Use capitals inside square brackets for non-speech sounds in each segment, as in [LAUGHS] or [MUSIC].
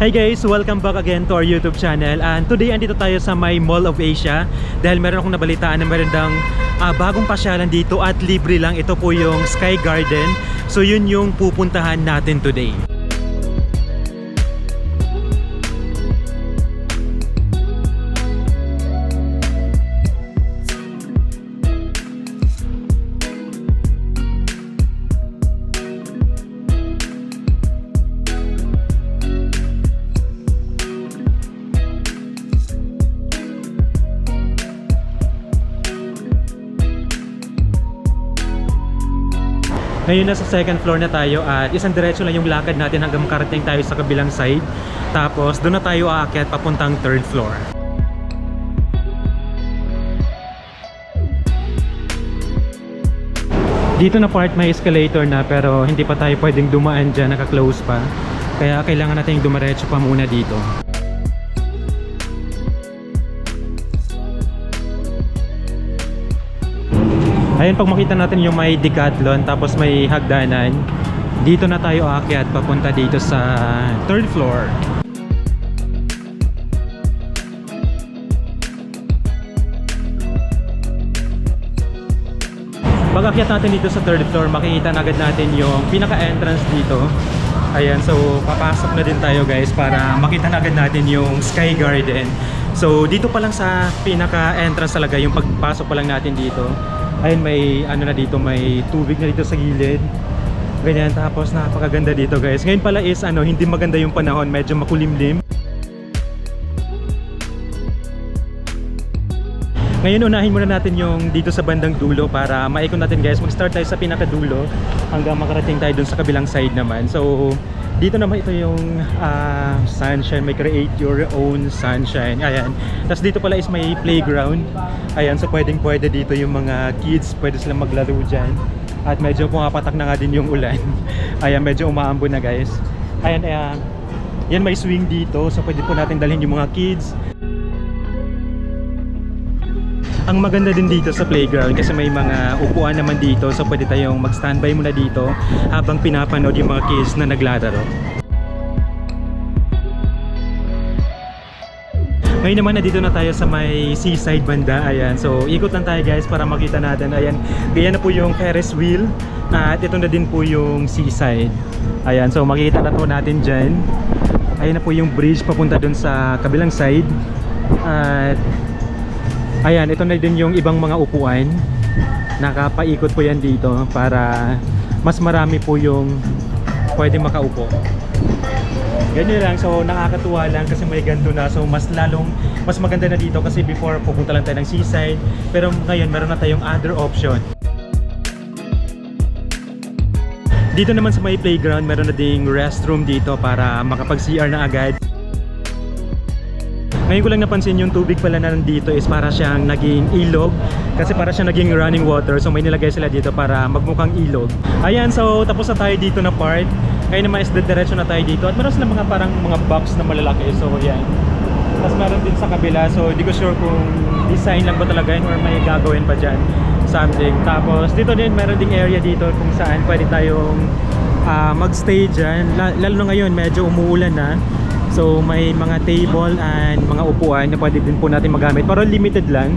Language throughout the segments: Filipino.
Hey guys, welcome back again to our YouTube channel. And today andito tayo sa may Mall of Asia. Dahil meron akong nabalitaan na meron dang ah, bagong pasyalan dito at libre lang. Ito po yung Sky Garden. So yun yung pupuntahan natin today Ngayon nasa second floor na tayo at isang diretso lang yung lakad natin hanggang makarating tayo sa kabilang side. Tapos doon na tayo aakyat papuntang third floor. Dito na part may escalator na pero hindi pa tayo pwedeng dumaan dyan, naka-close pa. Kaya kailangan natin dumiretso pa muna dito. Ayun, pag makita natin yung may decathlon tapos may hagdanan, dito na tayo aakyat papunta dito sa third floor. Pag akyat natin dito sa third floor, makikita na agad natin yung pinaka-entrance dito. Ayan, so papasok na din tayo guys para makita na agad natin yung Sky Garden. So dito pa lang sa pinaka-entrance talaga, yung pagpasok pa lang natin dito. Ayun, may ano na dito, may tubig na dito sa gilid. Ganyan, tapos napakaganda dito guys. Ngayon pala is ano, hindi maganda yung panahon, medyo makulimlim. Ngayon unahin muna natin yung dito sa bandang dulo para maikot natin guys. Mag-start tayo sa pinakadulo hanggang makarating tayo dun sa kabilang side naman. So dito naman ito yung ah, sunshine, may create your own sunshine. Ayan. Tapos dito pala is may playground. Ayan, so pwedeng pwede dito yung mga kids, pwede silang maglaro dyan. At medyo pumapatak na nga din yung ulan. [LAUGHS] Ayan, medyo umaambon na guys. Ayan, ayan. Yan may swing dito, so pwede po natin dalhin yung mga kids. Ang maganda din dito sa playground kasi may mga upuan naman dito so pwede tayong mag-standby muna dito habang pinapanood yung mga kids na naglalaro. Ngayon naman nandito na tayo sa may seaside banda. Ayan. So ikot lang tayo guys para makita natin. Ayan. Ganyan na po yung Ferris wheel. At ito na din po yung seaside. Ayan. So makikita na po natin dyan. Ayan na po yung bridge papunta dun sa kabilang side. At Ayan, ito na din yung ibang mga upuan. Nakapaikot po yan dito para mas marami po yung pwede makaupo. Ganyan lang, so nakakatuwa lang kasi may ganito na. So mas lalong, mas maganda na dito kasi before pupunta lang tayo ng seaside. Pero ngayon meron na tayong other option. Dito naman sa may playground, meron na ding restroom dito para makapag-CR na agad. Ngayon ko lang napansin yung tubig pala na nandito is para siyang naging ilog kasi para siyang naging running water so may nilagay sila dito para magmukhang ilog. Ayan so tapos na tayo dito na part. Ngayon naman is diretso na tayo dito at meron sila mga parang mga box na malalaki so yan. Tapos meron din sa kabila so hindi ko sure kung design lang ba talaga yun or may gagawin pa dyan something. Tapos dito din meron ding area dito kung saan pwede tayong ah, magstay dyan. La- Lalo na ngayon medyo umuulan na. So may mga table and mga upuan na pwede din po natin magamit pero limited lang.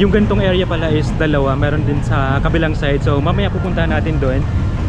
Yung gantong area pala is dalawa, meron din sa kabilang side. So mamaya pupuntahan natin doon.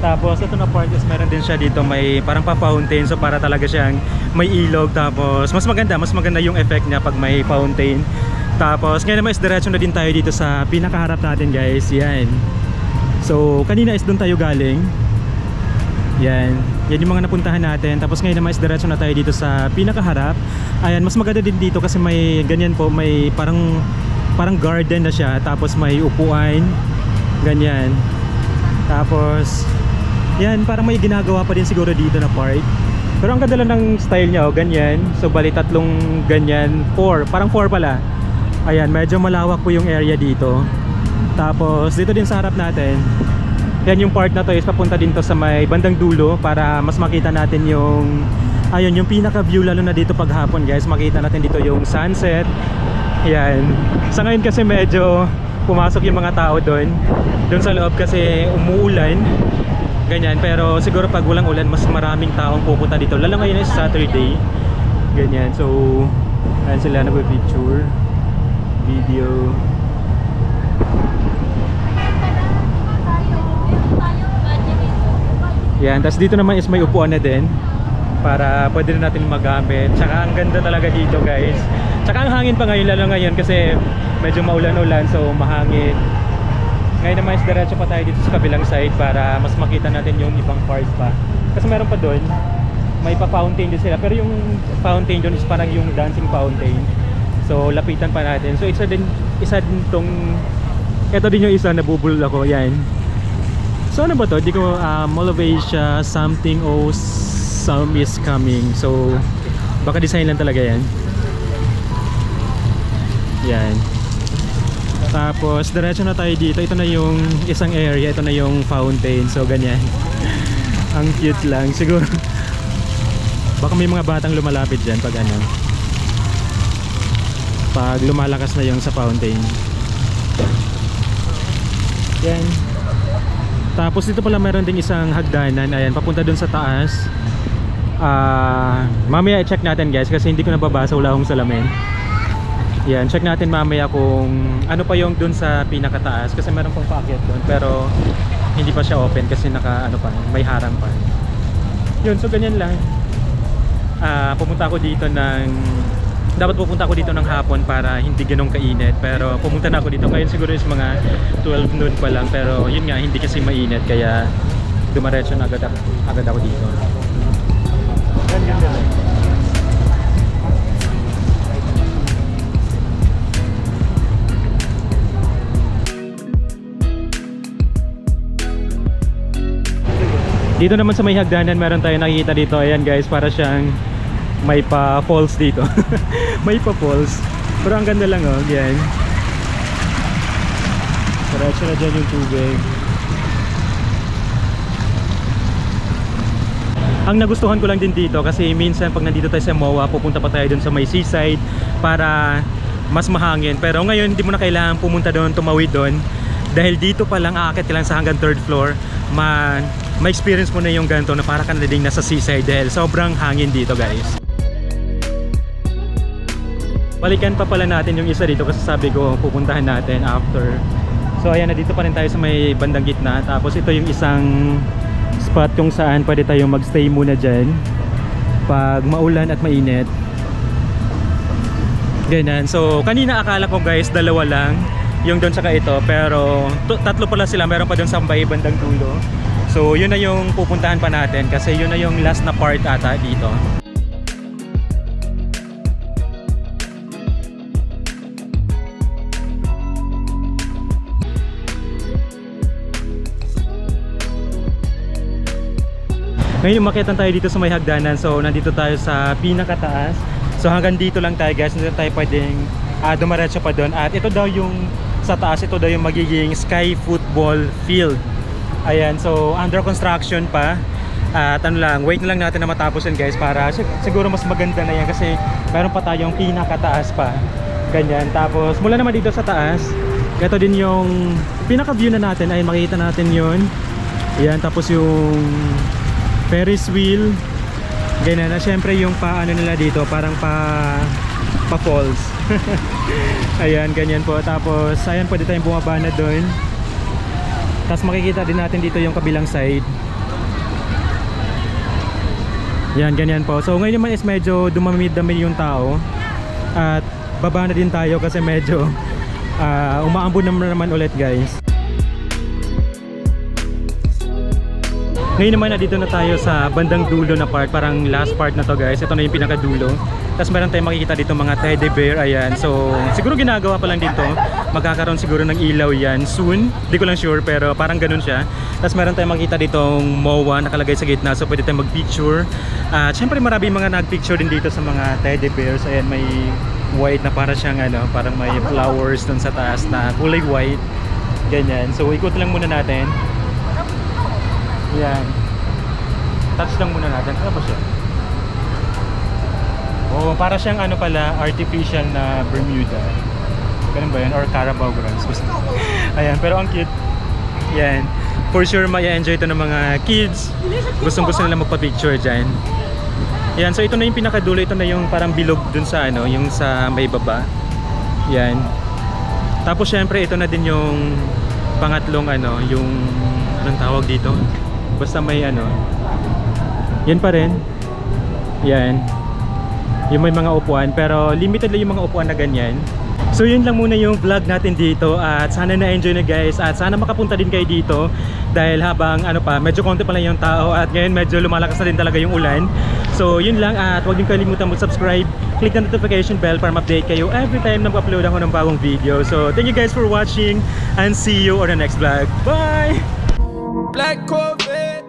Tapos ito na part is meron din siya dito may parang pa-fountain so para talaga siyang may ilog tapos mas maganda, mas maganda yung effect niya pag may fountain. Tapos ngayon naman is diretso na din tayo dito sa pinakaharap natin guys. Yan. So kanina is doon tayo galing. Yan. Yan yung mga napuntahan natin. Tapos ngayon naman is diretso na tayo dito sa pinakaharap. Ayan, mas maganda din dito kasi may ganyan po, may parang parang garden na siya. Tapos may upuan. Ganyan. Tapos yan, parang may ginagawa pa din siguro dito na park. Pero ang ganda lang ng style niya, oh, ganyan. So bali tatlong ganyan, four, parang four pala. Ayan, medyo malawak po yung area dito. Tapos dito din sa harap natin, yan yung part na to is papunta din to sa may bandang dulo para mas makita natin yung ayun yung pinaka view lalo na dito pag hapon guys makita natin dito yung sunset yan sa ngayon kasi medyo pumasok yung mga tao doon. Doon sa loob kasi umuulan. Ganyan, pero siguro pag walang ulan, mas maraming taong pupunta dito. Lalo ngayon is Saturday. Ganyan, so ayan sila nagpe-picture, video. Yan, tapos dito naman is may upuan na din para pwede na natin magamit. Tsaka ang ganda talaga dito guys. Tsaka ang hangin pa ngayon, lalo ngayon kasi medyo maulan-ulan so mahangin. Ngayon naman is diretso pa tayo dito sa kabilang side para mas makita natin yung ibang part pa. Kasi meron pa doon, may pa-fountain din sila. Pero yung fountain doon is parang yung dancing fountain. So lapitan pa natin. So isa din, isa din tong, ito din yung isa nabubulol ako, yan. So ano ba to? Di ko uh, Molovasia something o some is coming. So baka design lang talaga yan. Yan. Tapos diretso na tayo dito. Ito na yung isang area, ito na yung fountain. So ganyan. [LAUGHS] Ang cute lang siguro. Baka may mga batang lumalapit diyan pag ano. Pag lumalakas na yung sa fountain. Yan. Tapos dito pala meron ding isang hagdanan. Ayan, papunta dun sa taas. Ah, mamaya i-check natin guys kasi hindi ko nababasa wala akong salamin. Yan, check natin mamaya kung ano pa yung dun sa pinakataas kasi meron pang paakyat dun pero hindi pa siya open kasi naka ano pa, may harang pa. Yun, so ganyan lang. Ah, pumunta ako dito ng dapat pupunta ako dito ng hapon para hindi ganong kainit pero pumunta na ako dito. Ngayon siguro is mga 12 noon pa lang pero yun nga hindi kasi mainit kaya dumaretso na agad, agad ako dito. Dito naman sa may hagdanan meron tayo nakikita dito. Ayan guys para siyang may pa falls dito. [LAUGHS] May pa falls. Pero ang ganda lang oh yan diretso na dyan yung tubig. Ang nagustuhan ko lang din dito kasi minsan pag nandito tayo sa MOA pupunta pa tayo dun sa may seaside para mas mahangin. Pero ngayon hindi mo na kailangan pumunta doon tumawid doon. Dahil dito pa lang aakit ka lang sa hanggang third floor ma ma-experience mo na yung ganito na para ka na ding nasa seaside dahil sobrang hangin dito guys balikan pa pala natin yung isa dito kasi sabi ko pupuntahan natin after. So ayan na dito pa rin tayo sa may bandang gitna. Tapos ito yung isang spot kung saan pwede tayo magstay muna dyan pag maulan at mainit. Ganyan. So kanina akala ko guys dalawa lang yung doon saka ito pero tatlo pala sila. Meron pa doon sa may bandang dulo. So yun na yung pupuntahan pa natin kasi yun na yung last na part ata dito Ngayon umakyatan tayo dito sa may hagdanan. So nandito tayo sa pinakataas. So hanggang dito lang tayo guys. Hindi tayo pwedeng uh, dumaretso pa doon. At ito daw yung sa taas Ito daw yung magiging sky football field. Ayan so under construction pa. At ano lang wait na lang natin na matapos yan guys Para sig- siguro mas maganda na yan Kasi meron pa tayong pinakataas pa. Ganyan. Tapos mula naman dito sa taas ito din yung pinaka view na natin. Ay makikita natin yun. Ayan tapos yung Ferris wheel. Ganyan na. Syempre yung pa ano nila dito parang pa pa falls [LAUGHS] ayan ganyan po. Tapos ayan pwede tayong bumaba na doon tapos makikita din natin dito yung kabilang side. Yan ganyan po. So ngayon naman is medyo dumamid-damid yung tao. At baba na din tayo kasi medyo uh, [LAUGHS] umaambon naman naman ulit guys Ngayon naman na dito na tayo sa bandang dulo na part, parang last part na to guys. Ito na yung pinakadulo. Tapos meron tayong makikita dito mga teddy bear, ayan. So, siguro ginagawa pa lang dito. Magkakaroon siguro ng ilaw yan soon. Hindi ko lang sure pero parang ganun siya. Tapos meron tayong makikita ditong MOA nakalagay sa gitna. So, pwede tayong mag-picture. At syempre marami mga nag-picture din dito sa mga teddy bears. Ayan, may white na para siyang ano, parang may flowers dun sa taas na kulay white. Ganyan. So, ikot lang muna natin. Yan. Touch lang muna natin. Ano ba siya? Oh, para siyang ano pala, artificial na Bermuda. Ganun ba yun? Or Carabao Grounds. [LAUGHS] Basta. Ayan, pero ang cute. Yan. For sure, may enjoy ito ng mga kids. Gustong gusto nila magpa-picture dyan. Yan, so ito na yung pinakadulo. Ito na yung parang bilog dun sa ano, yung sa may baba. Yan. Tapos syempre, ito na din yung pangatlong ano, yung anong tawag dito? Basta may ano. Yan pa rin. Yan. Yung may mga upuan, pero limited lang yung mga upuan na ganyan. So yun lang muna yung vlog natin dito at sana na-enjoy na guys at sana makapunta din kayo dito dahil habang ano pa, medyo konti pa lang yung tao at ngayon medyo lumalakas na din talaga yung ulan. So yun lang at huwag din kalimutan mag-subscribe, click the notification bell para ma-update kayo every time na mag-upload ako ng bagong video. So thank you guys for watching and see you on the next vlog. Bye! Black Corvette.